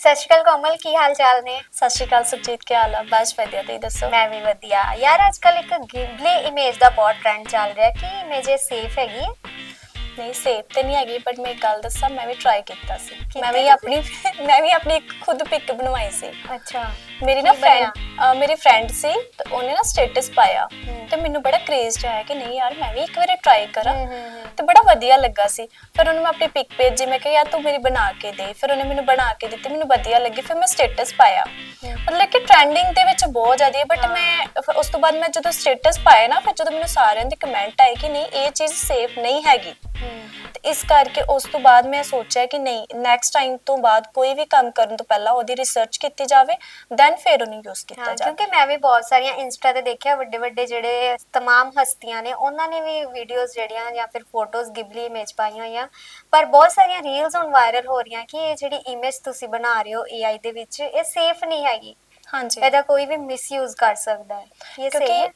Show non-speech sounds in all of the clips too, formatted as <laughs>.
ਸਤਿ ਸ਼੍ਰੀ ਅਕਾਲ ਕੋਮਲ ਕੀ ਹਾਲ ਚਾਲ ਨੇ? ਸਤਿ ਸ਼੍ਰੀ ਅਕਾਲ ਸੁਰਜੀਤ ਕੀ ਹਾਲ ਆ? ਬਸ ਵਧੀਆ ਤੁਸੀਂ ਦੱਸੋ? ਮੈਂ ਵੀ ਵਧੀਆ। ਯਾਰ ਅੱਜ ਕੱਲ ਇੱਕ ਗਿਬਲੀ ਇਮੇਜ ਦਾ ਬਹੁਤ ਟ੍ਰੈਂਡ ਚੱਲ ਰਿਹਾ ਕਿ ਇਮੇਜ ਸੇਫ ਹੈਗੀ। ਨਹੀਂ ਸੇਫ ਤੇ ਨਹੀਂ ਹੈਗੀ ਬਟ ਮੈਂ ਇੱਕ ਗੱਲ ਦੱਸਾਂ ਮੈਂ ਵੀ ਟਰਾਈ ਕੀਤਾ ਸੀ ਮੈਂ ਵੀ? ਆਪਣੀ <laughs> ਮੈਂ ਵੀ ਆਪਣੀ ਇੱਕ ਖੁਦ ਪਿਕ ਬਣਵਾਈ ਸੀ ਅੱਛਾ ਮੇਰੀ ਨਾ? ਫਰੈਂਡ ਮੇਰੀ ਫਰੈਂਡ ਸੀ ਤੇ ਉਹਨੇ ਨਾ ਸਟੇਟਸ ਪਾਇਆ। ਤੇ ਮੈਨੂੰ ਬੜਾ ਕ੍ਰੇਜ਼ ਆਇਆ ਕਿ ਨਹੀਂ ਯਾਰ ਮੈਂ ਵੀ ਇੱਕ ਵਾਰੀ ਟਰਾਈ ਕਰਾਂ। ਤੇ ਬੜਾ ਵਧੀਆ ਲੱਗਾ ਸੀ ਫਿਰ ਉਹਨੂੰ ਮੈਂ ਆਪਣੀ ਪਿਕ ਭੇਜੀ ਮੈਂ ਕਿਹਾ ਯਾਰ ਤੂੰ ਮੇਰੀ ਬਣਾ ਕੇ ਦੇ ਫਿਰ ਉਹਨੇ ਮੈਨੂੰ ਬਣਾ ਕੇ ਦਿੱਤੀ ਮੈਨੂੰ ਵਧੀਆ ਲੱਗੀ ਫਿਰ ਮੈਂ ਸਟੇਟਸ ਪਾਇਆ ਮਤਲਬ ਕਿ ਟ੍ਰੈਂਡਿੰਗ ਦੇ ਵਿੱਚ ਬਹੁਤ ਜ਼ਿਆਦਾ ਹੈ ਬਟ। ਮੈਂ ਉਸ ਤੋਂ ਬਾਅਦ ਮੈਂ ਜਦੋਂ ਸਟੇਟਸ ਪਾਇਆ ਨਾ ਫਿਰ ਜਦੋਂ ਮੈਨੂੰ ਸਾਰਿਆਂ ਦੇ ਕਮੈਂਟ ਆਏ ਕਿ ਨਹੀਂ ਇਹ ਚੀਜ਼ ਸੇਫ ਨਹੀਂ ਹੈਗੀ ਤੇ ਇਸ ਕਰਕੇ ਉਸ ਤੋਂ ਬਾਅਦ ਮੈਂ ਸੋਚਿਆ ਕਿ ਨਹੀਂ ਨੈਕਸਟ ਟਾਈਮ ਤੋਂ ਬਾਅਦ ਕੋਈ ਵੀ ਕੰਮ ਕਰਨ ਤੋਂ ਪਹਿਲਾਂ ਉਹਦੀ ਰਿਸਰਚ ਕੀਤੀ ਜਾਵੇ ਦੈਨ ਫਿਰ ਉਹਨੂੰ ਯੂਜ਼ ਕੀਤਾ ਹਾਂ ਜਾਵੇ ਕਿਉਂਕਿ ਮੈਂ ਵੀ ਬਹੁਤ ਸਾਰੀਆਂ ਇੰਸਟਾ ਤੇ ਦੇਖਿਆ ਵੱਡੇ ਵੱਡੇ ਜਿਹੜੇ तमाम ਹਸਤੀਆਂ ਨੇ ਉਹਨਾਂ ਨੇ ਵੀ ਵੀਡੀਓਜ਼ ਜਿਹੜੀਆਂ ਜਾਂ ਫਿਰ ਫੋਟੋਜ਼ ਗਿਬਲੀ ਇਮੇਜ ਪਾਈਆਂ ਹੋਈਆਂ ਪਰ ਬਹੁਤ ਸਾਰੀਆਂ ਰੀਲਸ ਹੁਣ ਵਾਇਰਲ ਹੋ ਰਹੀਆਂ ਕਿ ਇਹ ਜਿਹੜੀ ਇਮੇਜ ਤੁਸੀਂ ਬਣਾ ਰਹੇ ਹੋ AI ਦੇ ਵਿੱਚ ਇਹ ਸੇਫ ਨਹੀਂ ਹੈਗੀ ਹਾਂਜੀ ਇਹਦਾ ਕੋਈ ਵੀ ਮਿਸਯੂਜ਼ ਕਰ ਸਕਦਾ ਹੈ ਇਹ ਸਹੀ ਕਿਉਂਕਿ ਹੈ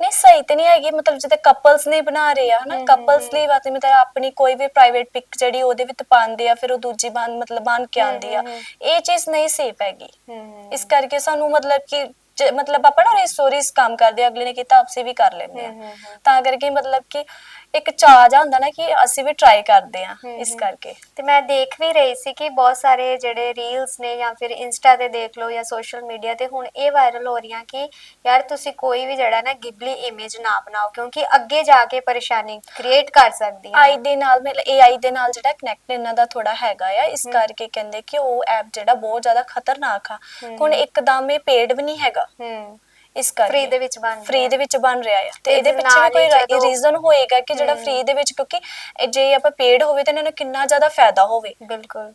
ਨਹੀਂ ਸਹੀ ਤੇ ਨਹੀਂ ਹੈਗੀ ਮਤਲਬ ਜਿੱਤੇ ਕਪਲਸ ਨਹੀਂ ਬਣਾ ਰਹੇ ਆ ਹਨਾ? ਕਪਲਸ ਲਈ ਵਾਸਤੇ ਮਤਲਬ ਆਪਣੀ ਕੋਈ ਵੀ ਪ੍ਰਾਈਵੇਟ ਪਿਕ ਜਿਹੜੀ ਉਹਦੇ ਵਿੱਚ ਪਾਉਂਦੇ ਆ ਫਿਰ ਉਹ ਦੂਜੀ ਬਣ ਮਤਲਬ ਬਣ ਕੇ ਆਉਂਦੀ ਆ। ਇਹ ਚੀਜ਼ ਨਹੀਂ ਸੇਫ ਹੈਗੀ। ਇਸ ਕਰਕੇ ਸਾਨੂੰ ਮਤਲਬ ਕਿ ਜ- ਮਤਲਬ ਆਪਾਂ ਨਾ ਸਟੋਰੀਜ਼ ਕੰਮ ਕਰਦੇ ਆ, ਅਗਲੇ ਨੇ ਕੀਤਾ ਆਪਸੇ ਵੀ ਕਰ ਲੈਂਦੇ ਆ ਹਮ, ਹਮ, ਹਮ। ਤਾਂ ਕਰਕੇ ਮਤਲਬ ਕਿ ਇੱਕ ਚਾਹ ਜਾ ਹੁੰਦਾ ਨਾ ਕਿ ਅਸੀਂ ਵੀ ਟਰਾਈ ਕਰਦੇ ਆ ਹਮ, ਇਸ ਹਮ। ਕਰਕੇ ਤੇ ਮੈਂ ਦੇਖ ਵੀ ਰਹੀ ਸੀ ਕਿ ਬਹੁਤ ਸਾਰੇ ਜਿਹੜੇ ਰੀਲਸ ਨੇ ਜਾਂ ਫਿਰ ਇੰਸਟਾ ਤੇ ਦੇਖ ਲਓ ਜਾਂ ਸੋਸ਼ਲ ਮੀਡੀਆ ਤੇ ਹੁਣ ਇਹ ਵਾਇਰਲ ਹੋ ਰਹੀਆਂ ਕਿ ਯਾਰ ਤੁਸੀਂ ਕੋਈ ਵੀ ਜਿਹੜਾ ਨਾ ਗਿਬਲੀ ਇਮੇਜ ਨਾ ਬਣਾਓ ਕਿਉਂਕਿ ਅੱਗੇ ਜਾ ਕੇ ਪਰੇਸ਼ਾਨੀ ਕ੍ਰੀਏਟ ਕਰ ਸਕਦੀ ਹੈ ਆਈ ਦੇ ਨਾਲ ਮਤਲਬ AI ਦੇ ਨਾਲ ਜਿਹੜਾ ਕਨੈਕਟ ਇਹਨਾਂ ਦਾ ਥੋੜਾ ਹੈਗਾ ਆ ਇਸ। ਕਰਕੇ ਕਹਿੰਦੇ ਕਿ ਉਹ ਐਪ ਜਿਹੜਾ ਬਹੁਤ ਜ਼ਿਆਦਾ ਖਤਰਨਾਕ ਆ ਹਮ। ਹੁਣ ਇੱਕਦਮ ਇਹ ਪੇਡ ਵੀ ਨਹੀਂ ਹੈਗਾ ਹੂੰ। ਇਸ ਕਰਕੇ। ਫ੍ਰੀ ਦੇ ਵਿੱਚ ਬਣ ਫ੍ਰੀ ਦੇ ਵਿੱਚ ਬਣ ਰਿਹਾ ਆ। ਤੇ ਇਹਦੇ ਪਿੱਛੇ ਵੀ ਕੋਈ ਹੀ ਰੀਜ਼ਨ ਹੋਏਗਾ ਕਿ ਜਿਹੜਾ। ਫ੍ਰੀ ਦੇ ਵਿੱਚ ਕਿਉਂਕਿ ਜੇ ਆਪਾਂ ਪੇਡ ਹੋਵੇ ਤਾਂ ਇਹਨਾਂ ਨੂੰ ਕਿੰਨਾ ਜ਼ਿਆਦਾ ਫਾਇਦਾ ਹੋਵੇ। ਬਿਲਕੁਲ।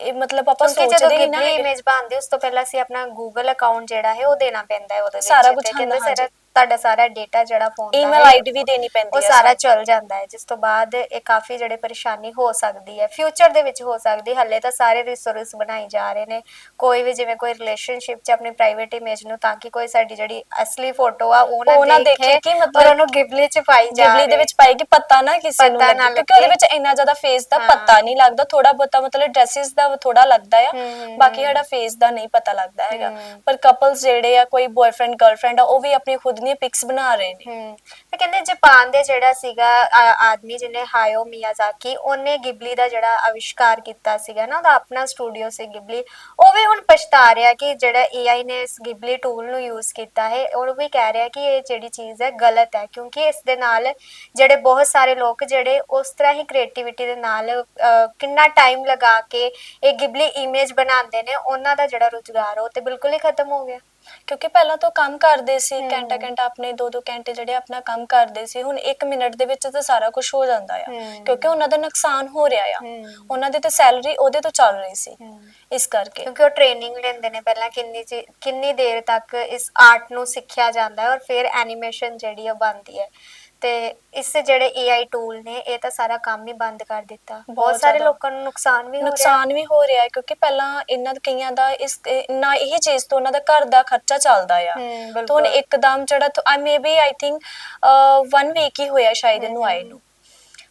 ਇਹ ਮਤਲਬ ਆਪਾਂ ਸੋਚਦੇ ਨਹੀਂ ਨਾ। ਇਮੇਜ ਬਣਦੀ ਉਸ ਤੋਂ ਪਹਿਲਾਂ ਅਸੀਂ ਆਪਣਾ ਗੂਗਲ ਅਕਾਊਂਟ ਜਿਹੜਾ ਹੈ ਉਹ ਦੇਣਾ ਪੈਂਦਾ ਹੈ ਉਹਦੇ ਵਿੱਚ। ਸਾਰਾ ਕਹਿੰਦੇ ਹੁੰਦਾ, ਸਾਰਾ ਤੁਹਾਡਾ ਸਾਰਾ ਡੇਟਾ ਜਿਹੜਾ ਫੋਨ ਦਾ ਈਮੇਲ ਆਈਡੀ ਵੀ ਦੇਣੀ ਪੈਂਦੀ ਉਹ ਹੈ ਸਾਰਾ ਸਾਨੂੰ। ਚੱਲ ਜਾਂਦਾ ਹੈ ਜਿਸ ਤੋਂ ਬਾਅਦ ਇਹ ਕਾਫੀ ਜਿਹੜੇ ਪਰੇਸ਼ਾਨੀ ਹੋ ਸਕਦੀ ਹੈ ਫਿਊਚਰ ਦੇ ਵਿੱਚ ਹੋ ਸਕਦੀ ਹੱਲੇ ਤਾਂ ਸਾਰੇ ਰਿਸੋਰਸ ਬਣਾਈ ਜਾ ਰਹੇ ਨੇ ਕੋਈ ਵੀ ਜਿਵੇਂ ਕੋਈ ਰਿਲੇਸ਼ਨਸ਼ਿਪ 'ਚ ਆਪਣੀ ਪ੍ਰਾਈਵੇਟ ਇਮੇਜ ਨੂੰ ਤਾਂ ਕਿ ਕੋਈ ਸਾਡੀ ਜਿਹੜੀ ਅਸਲੀ ਫੋਟੋ ਆ ਉਹ ਉਹ ਨਾ ਦੇਖੇ ਕਿ ਮਤਲਬ ਉਹਨੂੰ ਗਿਬਲੀ 'ਚ ਪਾਈ ਜਾ ਜਿਬਲੀ ਦੇ ਵਿੱਚ ਪਾਏਗੀ ਪਤਾ ਨਾ ਕਿਸੇ ਨੂੰ ਕਿਉਂਕਿ ਉਹਦੇ। ਵਿੱਚ ਇੰਨਾ ਜ਼ਿਆਦਾ ਫੇਸ ਦਾ। ਪਤਾ ਨਹੀਂ ਲੱਗਦਾ ਥੋੜਾ ਬਹੁਤਾ ਮਤਲਬ ਡਰੈਸਿਸ ਦਾ ਥੋੜਾ ਲੱਗਦਾ ਆ ਬਾਕੀ। ਸਾਡਾ ਫੇਸ ਦਾ ਨਹੀਂ ਪਤਾ ਲੱਗਦਾ ਹੈਗਾ। ਪਰ ਕਪਲਸ ਜਿਹੜੇ ਆ ਕੋਈ ਬॉयਫ੍ਰੈਂਡ ਗਰਲਫ੍ਰੈਂਡ ਆ ਉਹ ਵੀ ਆਪਣੀ ਖੁਦ ਦੀਆਂ ਪਿਕਸ ਬਣਾ ਰਹੇ ਨੇ। ਹਮ ਤੇ ਕਹਿੰਦੇ ਜਾਪਾਨ ਦੇ ਜਿਹੜਾ ਸੀਗਾ ਆ- ਆਦਮੀ ਜਿਹਨੇ ਹਾਇਓ ਮਿਆਜ਼ਾਕੀ ਉਹਨੇ ਗਿਬਲੀ ਦਾ ਜਿਹੜਾ ਆਵਿਸ਼ਕਾਰ ਕੀਤਾ ਸੀਗਾ ਨਾ ਉਹਦਾ ਆਪਣਾ ਸਟੂਡੀਓ ਸੀ ਗਿਬਲੀ ਉਹ ਵੀ ਹੁਣ ਪਛਤਾ ਰਿਹਾ ਕਿ ਜਿਹੜਾ AI ਨੇ ਇਸ ਗਿਬਲੀ ਟੂਲ ਨੂੰ ਯੂਜ਼ ਕੀਤਾ ਹੈ। ਉਹ ਵੀ ਕਹਿ ਰਿਹਾ ਕਿ ਇਹ ਜਿਹੜੀ ਚੀਜ਼ ਹੈ ਗਲਤ ਹੈ ਕਿਉਂਕਿ ਇਸ ਦੇ ਨਾਲ ਜਿਹੜੇ ਬਹੁਤ ਸਾਰੇ ਲੋਕ ਜਿਹੜੇ ਉਸ ਤਰ੍ਹਾਂ ਹੀ ਕ੍ਰੀਏਟੀਵਿਟੀ ਦੇ ਨਾਲ ਅਹ, ਕਿੰਨਾ ਟਾਈਮ ਲਗਾ ਕੇ ਇਹ ਗਿਬਲੀ ਇਮੇਜ ਬਣਾਉਂਦੇ ਨੇ ਉਹਨਾਂ ਦਾ ਜਿਹੜਾ ਰੁਜ਼ਗਾਰ ਉਹ ਤੇ ਬਿਲਕੁਲ ਹੀ ਖਤਮ ਹੋ ਗਿਆ। ਕਿਉਂਕਿ ਪਹਿਲਾਂ ਤਾਂ ਕੰਮ ਕਰਦੇ ਸੀ ਹਮ। ਘੰਟਾ ਘੰਟਾ ਆਪਣੇ 2-2 ਘੰਟੇ ਜਿਹੜੇ ਆਪਣਾ ਕੰਮ ਕਰਦੇ ਸੀ ਹੁਣ 1 ਮਿੰਟ ਦੇ ਵਿੱਚ ਤਾਂ ਸਾਰਾ ਕੁਝ ਹੋ ਜਾਂਦਾ ਆ। ਕਿਉਂਕਿ ਉਹਨਾਂ ਦਾ ਨੁਕਸਾਨ ਹੋ ਰਿਹਾ ਆ। ਉਹਨਾਂ ਦੀ ਤਾਂ ਸੈਲਰੀ ਉਹਦੇ ਤੋਂ ਚੱਲ ਰਹੀ ਸੀ। ਇਸ ਕਰਕੇ। ਕਿਉਂਕਿ ਉਹ ਟ੍ਰੇਨਿੰਗ ਲੈਂਦੇ ਨੇ ਪਹਿਲਾਂ ਕਿੰਨੀ ਕਿੰਨੀ ਦੇਰ ਤੱਕ ਇਸ ਆਰਟ ਨੂੰ ਸਿੱਖਿਆ ਜਾਂਦਾ ਹੈ ਔਰ ਫਿਰ ਐਨੀਮੇਸ਼ਨ ਜਿਹੜੀ ਆ ਬਣਦੀ ਹੈ। ਤੇ ਇਸ ਜਿਹੜੇ AI ਟੂਲ ਨੇ ਇਹ ਤਾਂ ਸਾਰਾ ਕੰਮ ਹੀ ਬੰਦ ਕਰ ਦਿੱਤਾ। ਬਹੁਤ ਸਾਰੇ ਜ਼ਿਆਦਾ। ਲੋਕਾਂ ਨੂੰ ਨੁਕਸਾਨ ਵੀ ਹੋ ਰਿਹਾ। ਨੁਕਸਾਨ ਵੀ ਹੋ ਰਿਹਾ ਹੈ ਕਿਉਂਕਿ ਪਹਿਲਾਂ ਇਹਨਾਂ ਦੇ ਕਈਆਂ ਦਾ ਇਸ ਇਹ- ਨਾ ਇਹ ਚੀਜ਼ ਤੋਂ ਉਹਨਾਂ ਦਾ ਘਰ ਦਾ ਖਰਚਾ ਚੱਲਦਾ ਆ। ਹਮ, ਤਾਂ ਹੁਣ ਬਿਲਕੁਲ। ਇੱਕਦਮ ਜਿਹੜਾ I may be I think one week ਹੀ ਹੋਇਆ ਸ਼ਾਇਦ ਇਹਨੂੰ ਆਏ ਨੂੰ।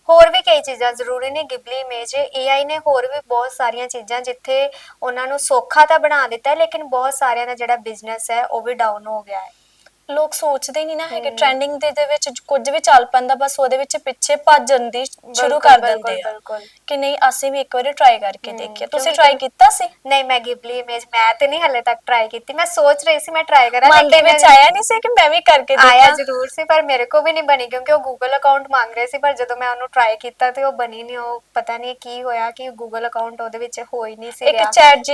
ਹੋਰ ਵੀ ਕਈ ਚੀਜ਼ਾਂ ਜ਼ਰੂਰੀ ਨੇ ਗਿਬਲੀ ਇਮੇਜ AI ਨੇ ਹੋਰ ਵੀ ਬਹੁਤ ਸਾਰੀਆਂ ਚੀਜ਼ਾਂ ਜਿੱਥੇ ਉਹਨਾਂ ਨੂੰ ਸੌਖਾ ਤਾਂ ਬਣਾ ਦਿੱਤਾ ਹੈ, ਲੇਕਿਨ ਬਹੁਤ ਸਾਰਿਆਂ ਦਾ ਜਿਹੜਾ ਬਿਜ਼ਨਸ ਹੈ ਉਹ ਵੀ ਡਾਊਨ ਹੋ ਗਿਆ ਹੈ। ਲੋਕ ਸੋਚਦੇ ਨਹੀਂ ਨਾ ਹੈਗੇ। ਟ੍ਰੈਂਡਿੰਗ ਦੇ ਦੇ ਵਿੱਚ ਕੁਝ ਵੀ ਚੱਲ ਪੈਂਦਾ ਬਸ ਉਹਦੇ ਵਿੱਚ ਪਿੱਛੇ ਭੱਜਣ ਦੀ ਸ਼ੁਰੂ ਕਰ ਦਿੰਦੇ ਆ। ਬਿਲਕੁਲ। ਕਿ ਨਹੀਂ ਅਸੀਂ ਵੀ ਇੱਕ ਵਾਰੀ ਟਰਾਈ ਕਰਕੇ ਦੇਖੀਏ। ਤੁਸੀਂ ਟਰਾਈ ਕੀਤਾ ਸੀ? ਨਹੀਂ ਮੈਂ ਗਿਬਲੀ ਇਮੇਜ ਮੈਂ ਤੇ ਨਹੀਂ ਹਲੇ ਤੱਕ ਟਰਾਈ ਕੀਤੀ। ਮੈਂ ਸੋਚ ਰਹੀ ਸੀ ਮੈਂ ਟਰਾਈ ਕਰਾਂ ਮਨ ਦੇ ਵਿੱਚ ਆਇਆ ਨਹੀਂ ਸੀ ਕਿ ਮੈਂ ਵੀ ਕਰਕੇ ਆਇਆ ਦੇਖਾਂ। ਜ਼ਰੂਰ ਸੀ ਪਰ ਮੇਰੇ ਕੋ ਵੀ ਨਹੀਂ ਬਣੀ ਕਿਉਂਕਿ ਉਹ Google ਅਕਾਊਂਟ ਮੰਗ ਰਹੇ ਸੀ ਪਰ ਜਦੋਂ ਮੈਂ ਉਹਨੂੰ ਟਰਾਈ ਕੀਤਾ ਤੇ ਉਹ ਬਣੀ ਨਹੀਂ ਉਹ ਪਤਾ ਨਹੀਂ ਕੀ ਹੋਇਆ ਕਿ Google ਅਕਾਊਂਟ ਉਹਦੇ ਵਿੱਚ ਹੋ ਹੀ ਨਹੀਂ ਸੀ ਇੱਕ ਚੈਟ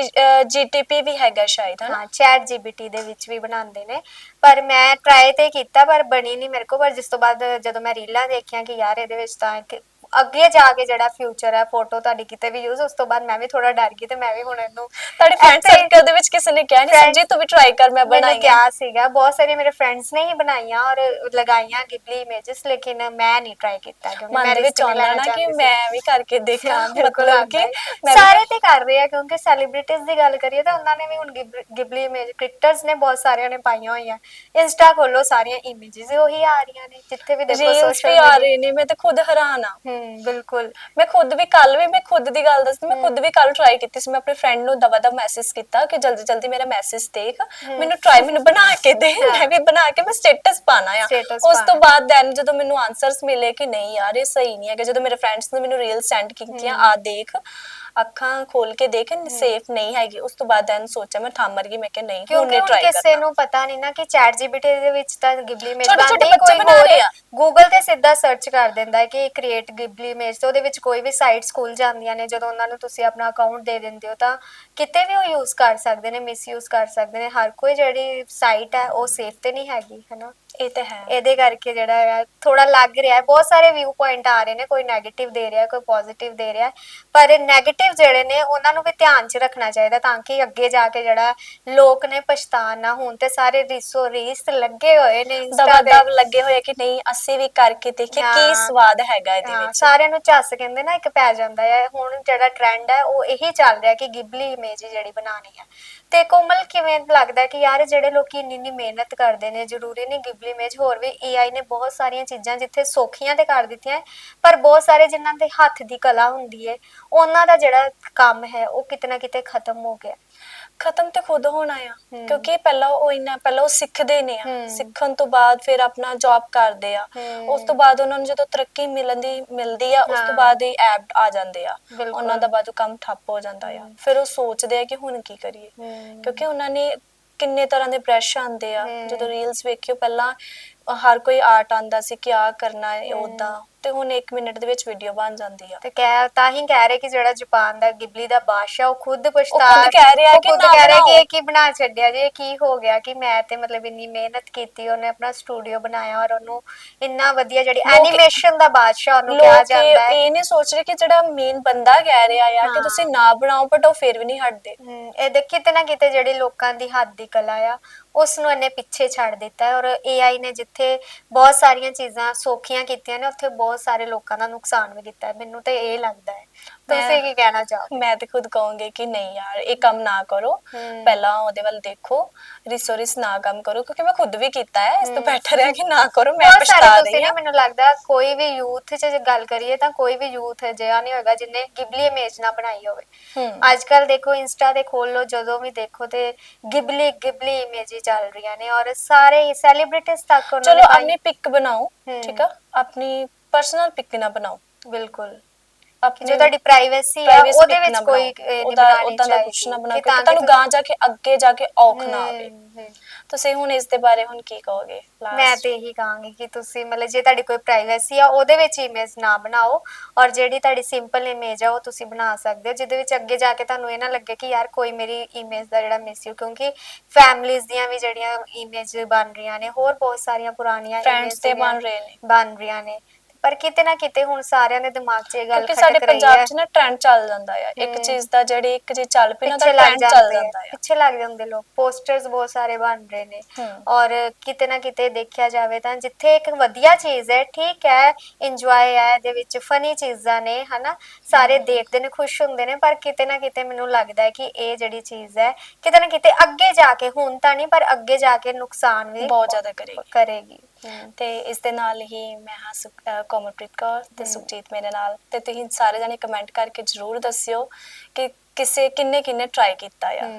ਜੀਟੀਪੀ ਵੀ ਹੈਗਾ ਸ਼ਾਇਦ ਹਾਂ ਚੈਟ ਜੀਪੀਟੀ ਦੇ ਵਿੱਚ ਵੀ ਬਣਾਉਂਦੇ ਨੇ ਪਰ ਮੈਂ ਮੈਂ ਟਰਾਈ ਤੇ ਕੀਤਾ ਪਰ ਬਣੀ ਨਹੀਂ ਮੇਰੇ ਕੋ ਪਰ ਜਿਸ ਤੋਂ ਬਾਅਦ ਜਦੋਂ ਮੈਂ ਰੀਲਾਂ ਦੇਖੀਆਂ ਕਿ ਯਾਰ ਇਹਦੇ ਵਿੱਚ ਤਾਂ ਕਿ ਅੱਗੇ ਜਾ ਕੇ ਜਿਹੜਾ ਫਿਊਚਰ ਹੈ ਫੋਟੋ ਤੁਹਾਡੀ ਕਿਤੇ ਵੀ ਯੂਜ਼ ਉਸ ਤੋਂ ਬਾਅਦ ਮੈਂ ਵੀ ਥੋੜਾ ਡਰ ਗਈ ਤੇ ਮੈਂ ਵੀ ਹੁਣ ਇਹਨੂੰ ਤੁਹਾਡੇ ਫਰੈਂਡ ਸਰਕਲ ਦੇ ਵਿੱਚ ਕਿਸੇ ਨੇ ਕਿਹਾ ਨਹੀਂ ਸੰਜੇ ਤੂੰ ਵੀ ਟਰਾਈ ਕਰ ਮੈਂ ਮੈंने ਬਣਾਈ ਕਿਹਾ ਸੀਗਾ ਬਹੁਤ ਸਾਰੇ ਮੇਰੇ ਫਰੈਂਡਸ ਨੇ ਹੀ ਬਣਾਈਆਂ ਔਰ ਲਗਾਈਆਂ ਗਿਬਲੀ ਇਮੇजेस ਲੇਕਿਨ ਮੈਂ ਨਹੀਂ ਟਰਾਈ ਕੀਤਾ ਕਿਉਂਕਿ ਮੈਂ ਮਨ ਦੇ ਨਾ ਕਿ ਮੈਂ ਵੀ ਕਰਕੇ ਦੇਖਾਂ ਬਿਲਕੁਲ ਕਿ ਸਾਰੇ ਤੇ ਕਰ ਰਹੇ ਆ ਕਿਉਂਕਿ ਸੈਲੀਬ੍ਰਿਟੀਜ਼ ਦੀ ਗੱਲ ਕਰੀਏ ਤਾਂ ਉਹਨਾਂ ਨੇ ਵੀ ਹੁਣ ਗਿਬਲੀ ਇਮੇਜ ਕ੍ਰਿਕਟਰਸ ਨੇ ਬਹੁਤ ਸਾਰਿਆਂ ਨੇ ਪਾਈਆਂ ਹੋਈਆਂ। ਇੰਸਟਾ ਖੋਲੋ ਸਾਰੀਆਂ ਇਮੇजेस ਉਹੀ ਆ ਰਹੀਆਂ ਨੇ ਜਿੱਥੇ ਵੀ ਦੇਖੋ ਸੋਸ਼ਲ ਵੀ ਆ ਰਹੇ ਨੇ ਮੈਂ ਤਾਂ ਖੁਦ ਹੈਰਾਨ ਆ। ਹੂੰ। ਹੂੰ ਬਿਲਕੁਲ। ਮੈਂ ਖੁਦ ਵੀ ਕੱਲ ਵੀ ਮੈਂ ਖੁਦ ਦੀ ਗੱਲ ਦੱਸਦੀ ਮੈਂ ਖੁਦ ਵੀ ਕੱਲ ਟਰਾਈ ਕੀਤੀ ਸੀ ਮੈਂ ਆਪਣੇ ਫਰੈਂਡ ਨੂੰ ਦਵਾ ਦਾ ਮੈਸੇਜ ਕੀਤਾ ਕਿ ਜਲਦੀ ਜਲਦੀ ਮੇਰਾ ਮੈਸੇਜ ਦੇਖ ਮੈਨੂੰ ਟਰਾਈ ਮੈਨੂੰ ਬਣਾ ਕੇ ਦੇ ਮੈਂ ਵੀ ਬਣਾ ਕੇ ਮੈਂ ਸਟੇਟਸ ਪਾਣਾ ਆ। Status ਉਸ ਤੋਂ ਪਾਉਣਾ। ਬਾਅਦ ਦੈਨ ਜਦੋਂ ਮੈਨੂੰ ਆਨਸਰਸ ਮਿਲੇ ਕਿ ਨਹੀਂ ਯਾਰ ਇਹ ਸਹੀ ਨਹੀਂ ਹੈ ਕਿ ਜਦੋਂ ਮੇਰੇ ਫਰੈਂਡਸ ਨੇ ਮੈਨੂੰ ਰੀਲ ਸੈਂਡ ਕੀਤੀਆਂ ਆ ਦੇਖ ਅੱਖਾਂ ਖੋਲ ਕੇ ਦੇਖ ਸੇਫ ਨਹੀਂ ਹੈਗੀ। ਉਸ ਤੋਂ ਬਾਅਦ ਦੈਨ ਸੋਚਿਆ ਮੈਂ ਥੰਮਰ ਗਈ ਮੈਂ ਕਿ ਨਹੀਂ ਹੁਣ ਕਿਉਂਕਿ ਇਹ ਹੁਣ ਟਰਾਈ ਕਿਸੇ ਕਰਨਾ। ਨੂੰ ਪਤਾ ਨਹੀਂ ਨਾ ਕਿ ਚੈਟ ਜੀਪੀਟੀ ਦੇ ਵਿੱਚ ਤਾਂ ਗਿਬਲੀ ਇਮੇਜ ਛੋਟੇ ਛੋਟੇ ਬਣਦੀ ਬੱਚੇ ਕੋਈ ਬਣਾ ਹੋਰ ਰਹੇ ਆ। ਗੂਗਲ ਤੇ ਸਿੱਧਾ ਸਰਚ ਕਰ ਦਿੰਦਾ ਹੈ ਕਿ ਕ੍ਰੀਏਟ ਗਿਬਲੀ ਇਮੇਜ ਤੇ ਉਹਦੇ ਵਿੱਚ ਕੋਈ ਵੀ ਸਾਈਟਸ ਖੁੱਲ ਜਾਂਦੀਆਂ ਨੇ ਜਦੋਂ ਉਹਨਾਂ ਨੂੰ ਤੁਸੀਂ ਆਪਣਾ ਅਕਾਊਂਟ ਦੇ ਦਿੰਦੇ ਹੋ ਤਾਂ ਕਿਤੇ ਵੀ ਉਹ ਯੂਜ਼ ਕਰ ਸਕਦੇ ਨੇ ਮਿਸਯੂਜ਼ ਕਰ ਸਕਦੇ ਨੇ ਹਰ ਕੋਈ ਜਿਹੜੀ ਸਾਈਟ ਹੈ ਉਹ ਸੇਫ ਤੇ ਨਹੀਂ ਹੈਗੀ ਹਨਾ? ਇਹ ਤੇ ਹੈ। ਇਹਦੇ ਕਰਕੇ ਜਿਹੜਾ ਹੈ ਥੋੜਾ ਲੱਗ ਰਿਹਾ ਹੈ। ਬਹੁਤ ਸਾਰੇ ਵਿਊ ਪੁਆਇੰਟ ਆ ਰਹੇ ਨੇ ਕੋਈ 네ਗੇਟਿਵ ਦੇ ਰਿਹਾ ਕੋਈ ਪੋਜ਼ਿਟਿਵ ਦੇ ਰਿਹਾ। ਪਰ 네ਗੇਟਿਵ ਜਿਹੜੇ ਨੇ ਉਹਨਾਂ ਨੂੰ ਵੀ ਧਿਆਨ 'ਚ ਰੱਖਣਾ ਚਾਹੀਦਾ ਤਾਂ ਕਿ ਅੱਗੇ ਜਾ ਕੇ ਜਿਹੜਾ ਲੋਕ ਨੇ ਪਛਤਾਨ ਨਾ ਹੋਣ ਤੇ ਸਾਰੇ ਰੀਸੋ ਰੀਸ ਲੱਗੇ ਹੋਏ ਨੇ ਇੰਸਟਾ ਦਵਾ ਦਵ ਲੱਗੇ ਹੋਏ ਕਿ ਨਹੀਂ ਅਸੀਂ ਵੀ ਕਰਕੇ ਦੇਖੀਏ ਕੀ। ਸਵਾਦ ਹੈਗਾ ਇਹਦੇ ਵਿੱਚ। ਸਾਰਿਆਂ ਨੂੰ ਝੱਸ ਕਹਿੰਦੇ ਨਾ ਇੱਕ ਪੈ ਜਾਂਦਾ ਹੈ ਹੁਣ ਜਿਹੜਾ ਟ੍ਰੈਂਡ ਹੈ ਉਹ ਇਹੀ ਚੱਲ ਰਿਹਾ ਕਿ ਗਿਬਲੀ ਇਮੇਜ ਜਿਹੜੀ ਬਣਾਉਣੀ ਹੈ ਤੇ ਕੋਮਲ ਕਿਵੇਂ ਲੱਗਦਾ ਕਿ ਯਾਰ ਜਿਹੜੇ ਲੋਕੀ ਇੰਨੀ ਇੰਨੀ ਮਿਹਨਤ ਕਰਦੇ ਨੇ, ਜ਼ਰੂਰੀ ਨਹੀਂ ਗਿਬਲੀ ਮੇਜ ਹੋਰ ਵੀ AI ਨੇ ਬਹੁਤ ਸਾਰੀਆਂ ਚੀਜ਼ਾਂ ਜਿੱਥੇ ਸੌਖੀਆਂ ਤੇ ਕਰ ਦਿੱਤੀਆਂ ਪਰ ਬਹੁਤ ਸਾਰੇ ਜਿਨ੍ਹਾਂ ਦੇ ਹੱਥ ਦੀ ਕਲਾ ਹੁੰਦੀ ਹੈ, ਉਹਨਾਂ ਦਾ ਜਿਹੜਾ ਕੰਮ ਹੈ ਉਹ ਕਿਤੇ ਨਾ ਕਿਤੇ ਖਤਮ ਹੋ ਗਿਆ। ਖਤਮ ਤੇ ਖੁਦ ਹੋਣਾ ਆ ਹਮ। ਕਿਉਂਕਿ ਪਹਿਲਾਂ ਉਹ ਇੰਨਾ ਪਹਿਲਾਂ ਉਹ ਸਿੱਖਦੇ ਨੇ ਆ ਹਮ। ਸਿੱਖਣ ਤੋਂ ਬਾਅਦ ਫਿਰ ਆਪਣਾ ਜੌਬ ਕਰਦੇ ਆ ਹਮ। ਉਸ ਤੋਂ ਬਾਅਦ ਉਹਨਾਂ ਨੂੰ ਜਦੋਂ ਤਰੱਕੀ ਮਿਲਣ ਦੀ ਮਿਲਦੀ ਆ ਉਸ ਹਾਂ। ਤੋਂ ਬਾਅਦ ਹੀ ਐਪ ਆ ਜਾਂਦੇ ਆ ਬਿਲਕੁਲ। ਉਹਨਾਂ ਦਾ ਬਾਅਦ ਕੰਮ ਠੱਪ ਹੋ ਜਾਂਦਾ ਆ ਫਿਰ ਉਹ ਸੋਚਦੇ ਆ ਕਿ ਹੁਣ ਕੀ ਕਰੀਏ ਹਮ। ਕਿਉਂਕਿ ਉਹਨਾਂ ਨੇ ਕਿੰਨੇ ਤਰ੍ਹਾਂ ਦੇ ਬ੍ਰਸ਼ ਆਉਂਦੇ ਆ ਹਮ। ਜਦੋਂ ਰੀਲਸ ਵੇਖਿਓ ਪਹਿਲਾਂ ਹਰ ਕੋਈ ਆਰਟ ਆਂਦਾ ਸੀ ਕਿ ਆ ਕਰਨਾ ਹੈ ਉਦਾਂ ਤੇ ਹੁਣ 1 ਮਿੰਟ ਦੇ ਵਿੱਚ ਵੀਡੀਓ ਬਣ ਜਾਂਦੀ ਆ ਤੇ ਕਹਿ ਤਾਂ ਹੀ ਕਹਿ ਰਹੇ ਕਿ ਜਿਹੜਾ ਜਾਪਾਨ ਦਾ ਗਿਬਲੀ ਦਾ ਬਾਦਸ਼ਾਹ ਉਹ ਖੁਦ ਪਛਤਾ ਖੁਦ ਕਹਿ ਰਿਹਾ ਕਿ ਖੁਦ ਨਾ ਕਹਿ ਰਿਹਾ ਕਿ। ਇਹ ਕੀ ਬਣਾ ਛੱਡਿਆ ਜੇ ਇਹ ਕੀ ਹੋ ਗਿਆ ਕਿ ਮੈਂ ਤੇ ਮਤਲਬ ਇੰਨੀ ਮਿਹਨਤ ਕੀਤੀ ਉਹਨੇ ਆਪਣਾ ਸਟੂਡੀਓ ਬਣਾਇਆ ਔਰ ਉਹਨੂੰ ਇੰਨਾ ਵਧੀਆ ਜਿਹੜੀ ਐਨੀਮੇਸ਼ਨ ਦਾ ਬਾਦਸ਼ਾਹ ਉਹਨੂੰ ਕਿਹਾ ਲੋਕ ਜਾਂਦਾ ਇਹ ਹੈ ਇਹ ਨਹੀਂ ਸੋਚ ਰਹੇ ਕਿ ਜਿਹੜਾ ਮੇਨ ਬੰਦਾ ਕਹਿ ਰਿਹਾ ਆ ਕਿ ਹਾਂ। ਤੁਸੀਂ ਨਾ ਬਣਾਓ ਬਟ ਉਹ ਫਿਰ ਵੀ ਨਹੀਂ ਹਟਦੇ ਹਮ, ਇਹ ਦੇਖ ਕਿਤੇ ਨਾ ਕਿਤੇ ਜਿਹੜੀ ਲੋਕਾਂ ਦੀ ਹੱਥ ਦੀ ਕਲਾ ਆ ਉਸ ਨੂੰ ਇਹਨੇ ਪਿੱਛੇ ਛੱਡ ਦਿੱਤਾ ਹੈ ਔਰ AI ਨੇ ਜਿੱਥੇ ਬਹੁਤ ਸਾਰੀਆਂ ਚੀਜ਼ਾਂ ਸੌਖੀਆਂ ਕੀਤੀਆਂ ਨੇ ਉੱਥੇ ਬਹੁਤ ਸਾਰੇ ਲੋਕਾਂ ਦਾ ਨੁਕਸਾਨ ਵੀ ਕੀਤਾ ਹੈ। ਮੈਨੂੰ ਤੇ ਇਹ ਲੱਗਦਾ ਹੈ। ਤੁਸੀਂ ਮੈਂ- ਕੀ ਕਹਿਣਾ ਚਾਹੋ ਮੈਂ ਤੇ ਖੁਦ ਕਹੂੰਗੀ ਕਿ ਨਹੀਂ ਯਾਰ ਇਹ ਕੰਮ ਨਾ ਕਰੋ। ਹਮ। ਪਹਿਲਾਂ ਉਹਦੇ ਵੱਲ ਦੇਖੋ ਰਿਸੋਰਸ ਨਾ ਕੰਮ ਕਰੋ ਕਿਉਂਕਿ ਮੈਂ ਖੁਦ ਵੀ ਕੀਤਾ ਹੈ। ਇਸ ਤੋਂ ਬੈਟਰ ਹੈ ਕਿ ਨਾ ਕਰੋ ਮੈਂ ਬਹੁਤ ਸਾਰੇ ਪਛਤਾ ਤੁਸੀਂ ਰਹੀ ਨਾ ਹਾਂ। ਮੈਨੂੰ ਲੱਗਦਾ ਕੋਈ ਵੀ ਯੂਥ 'ਚ ਜੇ ਗੱਲ ਕਰੀਏ ਤਾਂ ਕੋਈ ਵੀ ਯੂਥ ਅਜਿਹਾ ਨਹੀਂ ਹੋਏਗਾ ਜਿਨੇ ਗਿਬਲੀ ਇਮੇਜ ਨਾ ਬਣਾਈ ਹੋਵੇ। ਹਮ। ਅੱਜ ਕੱਲ ਦੇਖੋ ਇੰਸਟਾ ਤੇ ਖੋਲ ਲੋ ਜਦੋਂ ਵੀ ਦੇਖੋ ਤੇ ਗਿਬਲੀ ਗਿਬਲੀ ਇਮੇਜ ਹੀ ਚੱਲ ਰਹੀਆਂ ਨੇ ਔਰ ਸਾਰੇ ਸੈਲੀਬ੍ਰਿਟੀਜ਼ ਤੱਕ ਉਹਨਾਂ ਚਲੋ ਨੇ ਪਾਈ- ਆਪਣੀ ਪਿਕ ਬਣਾਓ। ਠੀਕ ਆ? ਆਪਣੀ ਪਰਸਨਲ ਪਿਕ ਨਾ ਬਣਾਓ। ਬਿਲਕੁਲ। ਆਪਣੀ ਜੋ ਤੁਹਾਡੀ ਪ੍ਰਾਈਵੇਸੀ ਹੈ privacy ਉਹਦੇ ਵਿੱਚ ਨਾ ਕੋਈ ਬਣਾਓ। ਨਹੀਂ ਉਹਦਾ ਬਣਾਉਣੀ ਉਹਦਾ ਦਾ ਚਾਹੀਦੀ ਕੁਛ ਨਾ ਬਣਾਓ ਕਿ ਤਾਂ ਤੁਹਾਨੂੰ ਕਿ ਗਾਂ ਜਾ ਕੇ ਅੱਗੇ ਜਾ ਕੇ ਔਖ ਨਾ ਆਵੇ। ਤੁਸੀਂ ਹੁਣ ਇਸ ਦੇ ਬਾਰੇ ਹੁਣ ਕੀ ਕਹੋਗੇ? ਮੈਂ ਤੇ ਇਹੀ ਕਹਾਂਗੀ ਕਿ ਤੁਸੀਂ ਮਤਲਬ ਜੇ ਤੁਹਾਡੀ ਕੋਈ ਪ੍ਰਾਈਵੇਸੀ ਆ ਉਹਦੇ ਵਿੱਚ ਇਮੇਜ ਨਾ ਬਣਾਓ ਔਰ ਜਿਹੜੀ ਤੁਹਾਡੀ ਸਿੰਪਲ ਇਮੇਜ ਆ ਉਹ ਤੁਸੀਂ ਬਣਾ ਸਕਦੇ ਹੋ ਜਿਹਦੇ ਵਿੱਚ ਅੱਗੇ ਜਾ ਕੇ ਤੁਹਾਨੂੰ ਇਹ ਨਾ ਲੱਗੇ ਕਿ ਯਾਰ ਕੋਈ ਮੇਰੀ ਇਮੇਜ ਦਾ ਜਿਹੜਾ ਮਿਸਯੂ ਕਿਉਂਕਿ ਫੈਮਲੀਆਂ ਦੀਆਂ ਵੀ ਜਿਹੜੀਆਂ ਇਮੇਜ ਬਣ ਰਹੀਆਂ ਨੇ ਹੋਰ ਬਹੁਤ ਸਾਰੀਆਂ ਪੁਰਾਣੀਆਂ Friends images ਤੇ ਜਿਹੜੀਆਂ ਬਣ ਰਹੇ ਨੇ। ਬਣ ਰਹੀਆਂ ਨੇ ਪਰ ਕਿਤੇ ਨਾ ਕਿਤੇ ਹੁਣ ਸਾਰਿਆਂ ਦੇ ਦਿਮਾਗ 'ਚ ਇਹ ਗੱਲ ਕਿਉਂਕਿ ਖਟਕ ਸਾਡੇ ਰਹੀ ਪੰਜਾਬ ਹੈ। 'ਚ ਨਾ ਟ੍ਰੈਂਡ ਚੱਲ ਜਾਂਦਾ ਆ। ਇੱਕ ਹਮ। ਚੀਜ਼ ਦਾ ਜਿਹੜੀ ਇੱਕ ਚੀਜ਼ ਚੱਲ ਪਈ ਨਾ ਪਿੱਛੇ ਲੱਗ ਟ੍ਰੈਂਡ ਚੱਲ ਜਾਂਦੇ ਆ। ਜਾਂਦਾ ਆ। ਪਿੱਛੇ ਲੱਗ ਜਾਂਦੇ ਲੋਕ। ਪੋਸਟਰਸ ਬਹੁਤ ਸਾਰੇ ਬਣ ਰਹੇ ਨੇ। ਹਮ। ਔਰ ਕਿਤੇ ਨਾ ਕਿਤੇ ਦੇਖਿਆ ਜਾਵੇ ਤਾਂ ਜਿੱਥੇ ਇੱਕ ਵਧੀਆ ਚੀਜ਼ ਹੈ ਠੀਕ ਹੈ ਇੰਜੋਏ ਹੈ ਇਹਦੇ ਵਿੱਚ ਫਨੀ ਚੀਜ਼ਾਂ ਨੇ ਹਨਾ? ਸਾਰੇ ਦੇਖਦੇ ਨੇ ਖੁਸ਼ ਹੁੰਦੇ ਨੇ ਪਰ ਕਿਤੇ ਨਾ ਕਿਤੇ ਮੈਨੂੰ ਲੱਗਦਾ ਹੈ ਕਿ ਇਹ ਜਿਹੜੀ ਚੀਜ਼ ਹੈ ਕਿਤੇ ਨਾ ਕਿਤੇ ਅੱਗੇ ਜਾ ਕੇ ਹੁਣ ਤਾਂ ਨਹੀਂ ਪਰ ਅੱਗੇ ਜਾ ਕੇ ਨੁਕਸਾਨ ਵੀ ਬਹੁਤ ਜ਼ਿਆਦਾ ਕਰੇਗੀ। ਕਰੇਗੀ। ਤੇ ਇਸ ਦੇ ਨਾਲ ਹੀ ਮੈਂ ਹਾਂ ਕੋਮਲਪ੍ਰੀਤ ਕੌਰ ਤੇ ਸੁਖਜੀਤ ਮੇਰੇ ਨਾਲ। ਤੇ ਤੁਸੀਂ ਸਾਰੇ ਜਣੇ ਕਮੈਂਟ ਕਰਕੇ ਜਰੂਰ ਦੱਸਿਓ ਕਿ ਕਿਸੇ ਕਿੰਨੇ ਕਿੰਨੇ ਟਰਾਈ ਕੀਤਾ ਆ।